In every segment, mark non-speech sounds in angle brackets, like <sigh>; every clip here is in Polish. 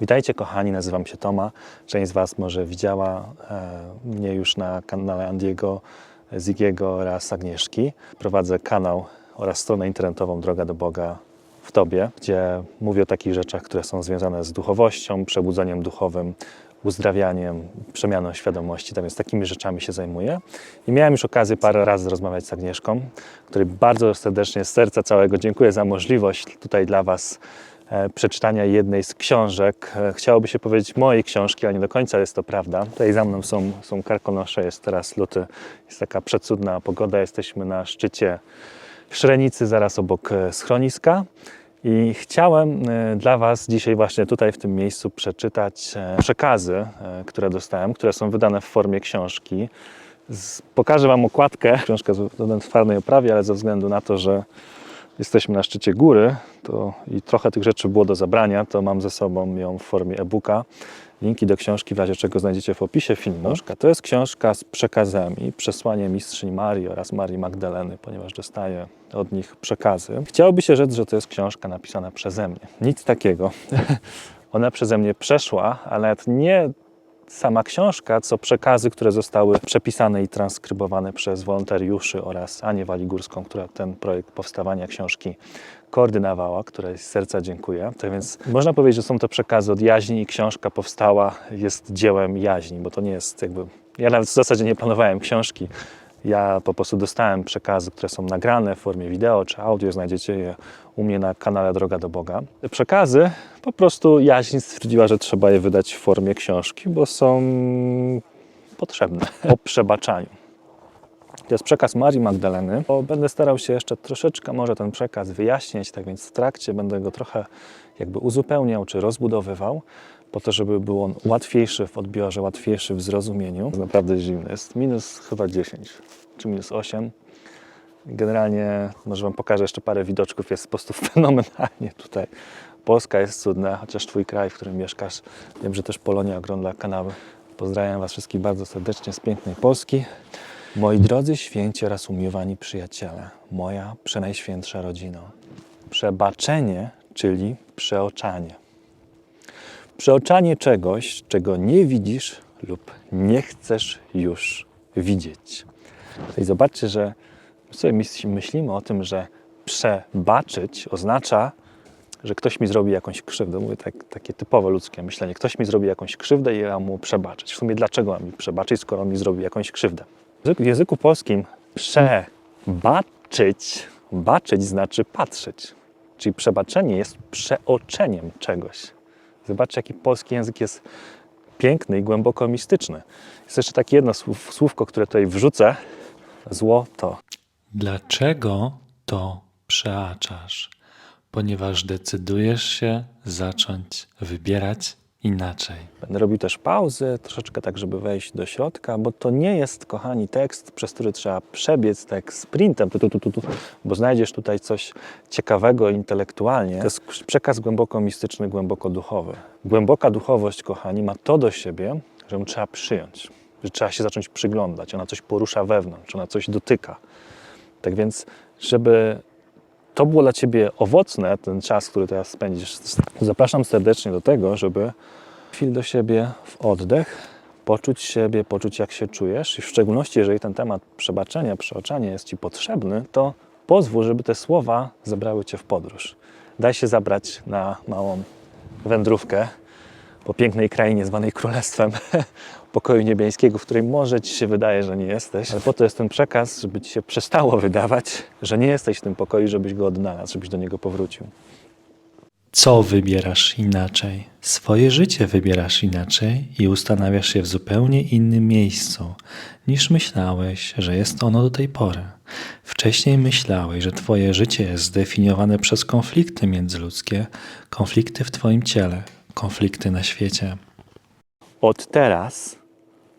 Witajcie kochani, nazywam się Toma. Część z Was może widziała e, mnie już na kanale Andiego, Zigiego oraz Agnieszki. Prowadzę kanał oraz stronę internetową Droga do Boga w Tobie, gdzie mówię o takich rzeczach, które są związane z duchowością, przebudzeniem duchowym, uzdrawianiem, przemianą świadomości. Tak więc takimi rzeczami się zajmuję. I miałem już okazję parę razy rozmawiać z Agnieszką, której bardzo serdecznie z serca całego dziękuję za możliwość tutaj dla Was przeczytania jednej z książek. E, Chciałoby się powiedzieć mojej książki, ale nie do końca jest to prawda. Tutaj za mną są, są karkonosze, jest teraz luty, jest taka przecudna pogoda, jesteśmy na szczycie Szrenicy, zaraz obok e, schroniska. I chciałem e, dla Was dzisiaj właśnie tutaj w tym miejscu przeczytać e, przekazy, e, które dostałem, które są wydane w formie książki. Pokażę Wam okładkę. Książka jest w twardej oprawie, ale ze względu na to, że jesteśmy na szczycie góry to i trochę tych rzeczy było do zabrania, to mam ze sobą ją w formie e-booka. Linki do książki w razie czego znajdziecie w opisie filmu. To jest książka z przekazami, przesłanie mistrzyni Marii oraz Marii Magdaleny, ponieważ dostaję od nich przekazy. Chciałoby się rzec, że to jest książka napisana przeze mnie. Nic takiego. <laughs> Ona przeze mnie przeszła, ale nie sama książka, co przekazy, które zostały przepisane i transkrybowane przez wolontariuszy oraz Anię Waligórską, która ten projekt powstawania książki koordynowała, której z serca dziękuję. Tak więc można powiedzieć, że są to przekazy od jaźni i książka powstała jest dziełem jaźni, bo to nie jest jakby... Ja nawet w zasadzie nie planowałem książki. Ja po prostu dostałem przekazy, które są nagrane w formie wideo czy audio, znajdziecie je u mnie na kanale Droga do Boga. Te przekazy po prostu jaźń stwierdziła, że trzeba je wydać w formie książki, bo są potrzebne <laughs> o przebaczaniu. To jest przekaz Marii Magdaleny. Bo będę starał się jeszcze troszeczkę może ten przekaz wyjaśnić, tak więc w trakcie będę go trochę jakby uzupełniał czy rozbudowywał, po to, żeby był on łatwiejszy w odbiorze, łatwiejszy w zrozumieniu. Naprawdę zimny. Jest minus chyba 10 czy minus 8. Generalnie może Wam pokażę jeszcze parę widoczków. Jest po prostu <laughs> fenomenalnie tutaj. Polska jest cudna, chociaż Twój kraj, w którym mieszkasz. Wiem, że też Polonia ogląda kanały. Pozdrawiam Was wszystkich bardzo serdecznie z pięknej Polski. Moi drodzy święci oraz umiłowani przyjaciele, moja przenajświętsza rodzino. Przebaczenie, czyli przeoczanie. Przeoczanie czegoś, czego nie widzisz lub nie chcesz już widzieć. I zobaczcie, że my sobie myśl- myślimy o tym, że przebaczyć oznacza, że ktoś mi zrobi jakąś krzywdę. Mówię tak, takie typowe ludzkie myślenie. Ktoś mi zrobi jakąś krzywdę i ja mu przebaczyć. W sumie dlaczego mam mi przebaczyć, skoro mi zrobi jakąś krzywdę? W języku polskim przebaczyć, baczyć znaczy patrzeć. Czyli przebaczenie jest przeoczeniem czegoś. Zobaczcie, jaki polski język jest piękny i głęboko mistyczny. Jest jeszcze takie jedno słów, słówko, które tutaj wrzucę. Złoto. Dlaczego to przeaczasz? Ponieważ decydujesz się zacząć wybierać inaczej. Będę robił też pauzy, troszeczkę tak, żeby wejść do środka, bo to nie jest, kochani, tekst, przez który trzeba przebiec tak sprintem, tu, tu, tu, tu, tu, bo znajdziesz tutaj coś ciekawego intelektualnie. To jest przekaz głęboko mistyczny, głęboko duchowy. Głęboka duchowość, kochani, ma to do siebie, że ją trzeba przyjąć, że trzeba się zacząć przyglądać. Ona coś porusza wewnątrz, ona coś dotyka. Tak więc, żeby to było dla Ciebie owocne, ten czas, który teraz spędzisz, zapraszam serdecznie do tego, żeby chwil do siebie w oddech, poczuć siebie, poczuć jak się czujesz. I w szczególności, jeżeli ten temat przebaczenia, przeoczania jest Ci potrzebny, to pozwól, żeby te słowa zabrały Cię w podróż. Daj się zabrać na małą wędrówkę po pięknej krainie zwanej Królestwem <laughs> pokoju niebiańskiego, w której może Ci się wydaje, że nie jesteś, ale po to jest ten przekaz, żeby Ci się przestało wydawać, że nie jesteś w tym pokoju, żebyś go odnalazł, żebyś do niego powrócił. Co wybierasz inaczej? Swoje życie wybierasz inaczej i ustanawiasz się w zupełnie innym miejscu niż myślałeś, że jest ono do tej pory. Wcześniej myślałeś, że Twoje życie jest zdefiniowane przez konflikty międzyludzkie, konflikty w Twoim ciele, konflikty na świecie. Od teraz,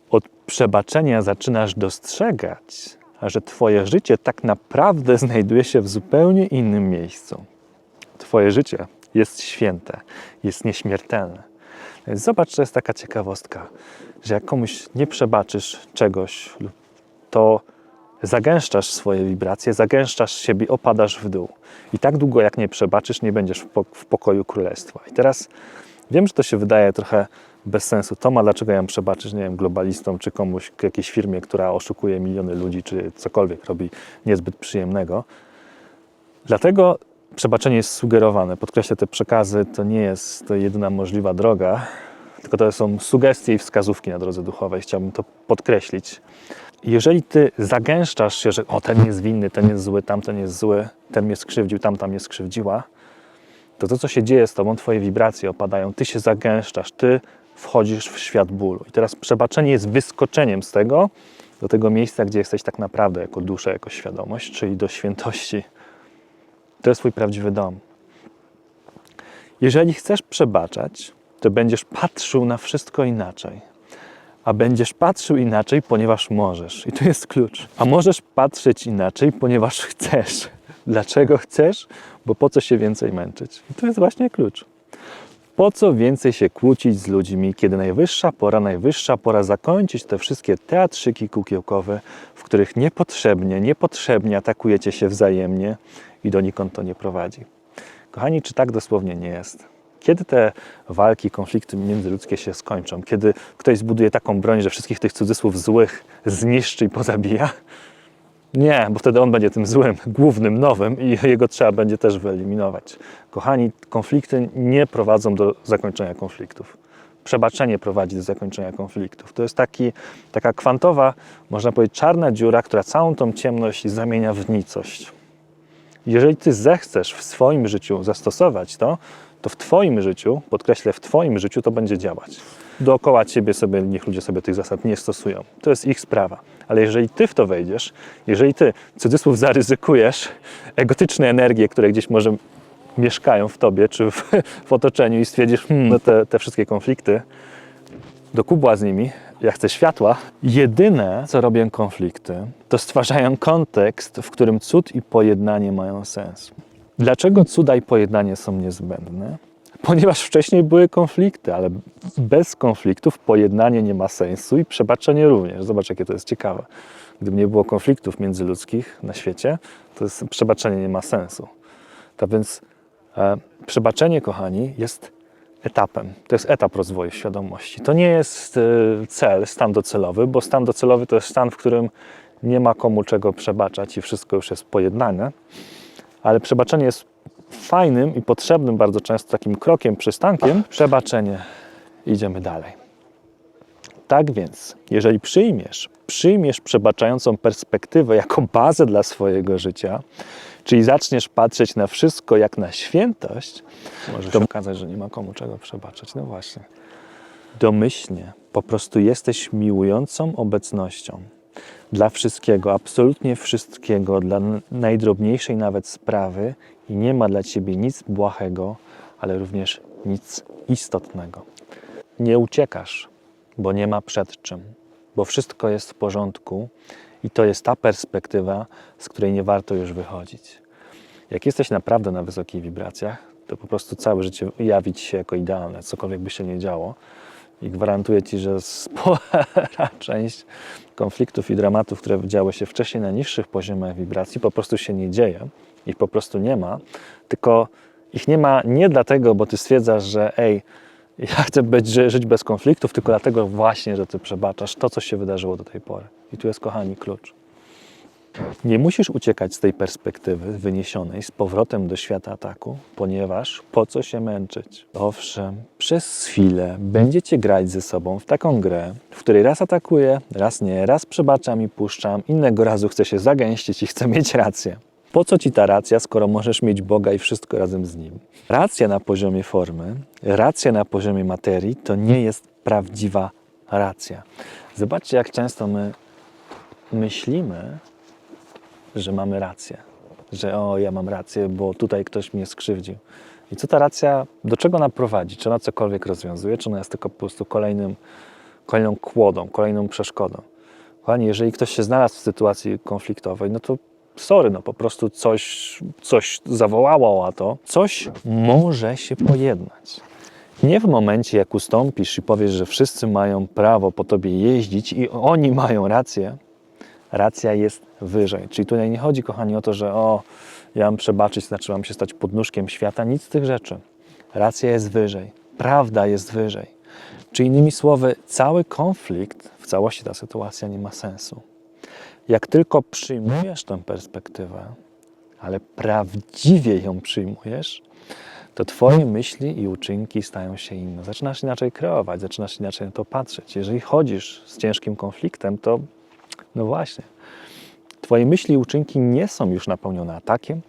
od przebaczenia zaczynasz dostrzegać, że Twoje życie tak naprawdę <laughs> znajduje się w zupełnie innym miejscu. Twoje życie jest święte, jest nieśmiertelne. Zobacz, to jest taka ciekawostka, że jak komuś nie przebaczysz czegoś, to zagęszczasz swoje wibracje, zagęszczasz siebie, opadasz w dół. I tak długo, jak nie przebaczysz, nie będziesz w pokoju królestwa. I teraz Wiem, że to się wydaje trochę bez sensu. Toma, dlaczego ja mam przebaczyć, nie wiem, globalistom, czy komuś, jakiejś firmie, która oszukuje miliony ludzi, czy cokolwiek robi niezbyt przyjemnego. Dlatego przebaczenie jest sugerowane. Podkreślę te przekazy, to nie jest to jedyna możliwa droga, tylko to są sugestie i wskazówki na drodze duchowej. Chciałbym to podkreślić. Jeżeli ty zagęszczasz się, że o, ten jest winny, ten jest zły, tamten jest zły, ten mnie skrzywdził, tamta mnie skrzywdziła, to to, co się dzieje z tobą, twoje wibracje opadają, ty się zagęszczasz, ty wchodzisz w świat bólu. I teraz przebaczenie jest wyskoczeniem z tego, do tego miejsca, gdzie jesteś tak naprawdę jako dusza, jako świadomość, czyli do świętości. To jest twój prawdziwy dom. Jeżeli chcesz przebaczać, to będziesz patrzył na wszystko inaczej. A będziesz patrzył inaczej, ponieważ możesz. I tu jest klucz. A możesz patrzeć inaczej, ponieważ chcesz. Dlaczego chcesz? Bo po co się więcej męczyć? I to jest właśnie klucz. Po co więcej się kłócić z ludźmi, kiedy najwyższa pora, najwyższa pora zakończyć te wszystkie teatrzyki kukiełkowe, w których niepotrzebnie, niepotrzebnie atakujecie się wzajemnie i donikąd to nie prowadzi. Kochani, czy tak dosłownie nie jest? Kiedy te walki, konflikty międzyludzkie się skończą? Kiedy ktoś zbuduje taką broń, że wszystkich tych cudzysłów złych zniszczy i pozabija? Nie, bo wtedy on będzie tym złym, <laughs> głównym, nowym i jego trzeba będzie też wyeliminować. Kochani, konflikty nie prowadzą do zakończenia konfliktów. Przebaczenie prowadzi do zakończenia konfliktów. To jest taki, taka kwantowa, można powiedzieć, czarna dziura, która całą tą ciemność zamienia w nicość. Jeżeli ty zechcesz w swoim życiu zastosować to, to w twoim życiu, podkreślę, w twoim życiu to będzie działać. Dookoła ciebie sobie, niech ludzie sobie tych zasad nie stosują. To jest ich sprawa. Ale jeżeli ty w to wejdziesz, jeżeli ty, cudzysłów, zaryzykujesz egotyczne energie, które gdzieś może mieszkają w tobie czy w, <laughs> w otoczeniu i stwierdzisz, hmm, no te, te wszystkie konflikty, do kubła z nimi, ja chcę światła. Jedyne, co robią konflikty, to stwarzają kontekst, w którym cud i pojednanie mają sens. Dlaczego cuda i pojednanie są niezbędne? Ponieważ wcześniej były konflikty, ale bez konfliktów pojednanie nie ma sensu i przebaczenie również. Zobacz, jakie to jest ciekawe. Gdyby nie było konfliktów międzyludzkich na świecie, to jest, przebaczenie nie ma sensu. Tak więc e, przebaczenie, kochani, jest etapem. To jest etap rozwoju świadomości. To nie jest e, cel, stan docelowy, bo stan docelowy to jest stan, w którym nie ma komu czego przebaczać i wszystko już jest pojednane. Ale przebaczenie jest fajnym i potrzebnym bardzo często takim krokiem, przystankiem. Przebaczenie, idziemy dalej. Tak więc, jeżeli przyjmiesz, przyjmiesz przebaczającą perspektywę jako bazę dla swojego życia, czyli zaczniesz patrzeć na wszystko jak na świętość, może się okazać, że nie ma komu czego przebaczać. No właśnie. Domyślnie, po prostu jesteś miłującą obecnością dla wszystkiego, absolutnie wszystkiego, dla najdrobniejszej nawet sprawy i nie ma dla ciebie nic błahego, ale również nic istotnego. Nie uciekasz, bo nie ma przed czym, bo wszystko jest w porządku i to jest ta perspektywa, z której nie warto już wychodzić. Jak jesteś naprawdę na wysokich wibracjach, to po prostu całe życie jawi ci się jako idealne, cokolwiek by się nie działo. I gwarantuję ci, że spora <laughs> część konfliktów i dramatów, które działy się wcześniej na niższych poziomach wibracji, po prostu się nie dzieje. Ich po prostu nie ma, tylko ich nie ma nie dlatego, bo ty stwierdzasz, że ej, ja <laughs> chcę być, ży- żyć bez konfliktów, tylko dlatego właśnie, że ty przebaczasz to, co się wydarzyło do tej pory. I tu jest, kochani, klucz. Nie musisz uciekać z tej perspektywy wyniesionej z powrotem do świata ataku, ponieważ po co się męczyć? Owszem, przez chwilę będziecie grać ze sobą w taką grę, w której raz atakuję, raz nie, raz przebaczam i puszczam, innego razu chcę się zagęścić i chcę mieć rację. Po co ci ta racja, skoro możesz mieć Boga i wszystko razem z Nim? Racja na poziomie formy, racja na poziomie materii to nie jest prawdziwa racja. Zobaczcie, jak często my myślimy, że mamy rację. Że o, ja mam rację, bo tutaj ktoś mnie skrzywdził. I co ta racja, do czego ona prowadzi? Czy ona cokolwiek rozwiązuje, czy ona jest tylko po prostu kolejnym, kolejną kłodą, kolejną przeszkodą? Kochani, jeżeli ktoś się znalazł w sytuacji konfliktowej, no to sorry, no po prostu coś, coś zawołało a to. Coś może się pojednać. Nie w momencie, jak ustąpisz i powiesz, że wszyscy mają prawo po tobie jeździć i oni mają rację, racja jest wyżej. Czyli tutaj nie chodzi, kochani, o to, że o, ja mam przebaczyć, znaczy mam się stać podnóżkiem świata, nic z tych rzeczy. Racja jest wyżej. prawda jest wyżej. Czy innymi słowy, cały konflikt, w całości ta sytuacja nie ma sensu. Jak tylko przyjmujesz tę perspektywę, ale prawdziwie ją przyjmujesz, to Twoje myśli i uczynki stają się inne. Zaczynasz inaczej kreować, zaczynasz inaczej na to patrzeć. Jeżeli chodzisz z ciężkim konfliktem, to no właśnie, Twoje myśli i uczynki nie są już napełnione atakiem,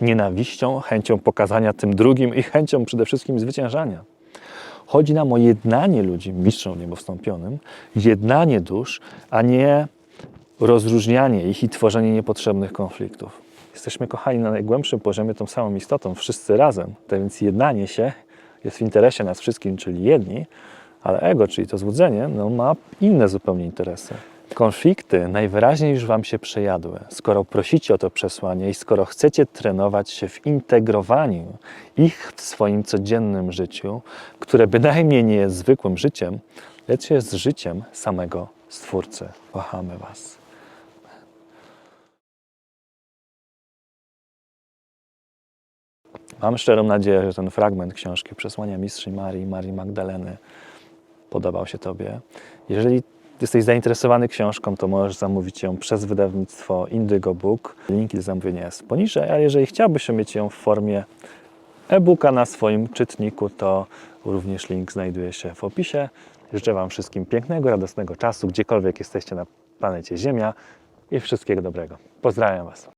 nienawiścią, chęcią pokazania tym drugim i chęcią przede wszystkim zwyciężania. Chodzi nam o jednanie ludzi, mistrzom niebowstąpionym, jednanie dusz, a nie rozróżnianie ich i tworzenie niepotrzebnych konfliktów. Jesteśmy kochani na najgłębszym poziomie tą samą istotą, wszyscy razem. Tak więc jednanie się jest w interesie nas wszystkim, czyli jedni, ale ego, czyli to złudzenie, no, ma inne zupełnie interesy. Konflikty najwyraźniej już Wam się przejadły. Skoro prosicie o to przesłanie i skoro chcecie trenować się w integrowaniu ich w swoim codziennym życiu, które bynajmniej nie jest zwykłym życiem, lecz jest życiem samego Stwórcy. Kochamy Was. Mam szczerą nadzieję, że ten fragment książki Przesłania Mistrzy Marii, Marii Magdaleny podobał się Tobie. Jeżeli jesteś zainteresowany książką, to możesz zamówić ją przez wydawnictwo Indigo Book. Link do zamówienia jest poniżej, a jeżeli chciałbyś mieć ją w formie e-booka na swoim czytniku, to również link znajduje się w opisie. Życzę Wam wszystkim pięknego, radosnego czasu, gdziekolwiek jesteście na planecie Ziemia i wszystkiego dobrego. Pozdrawiam Was.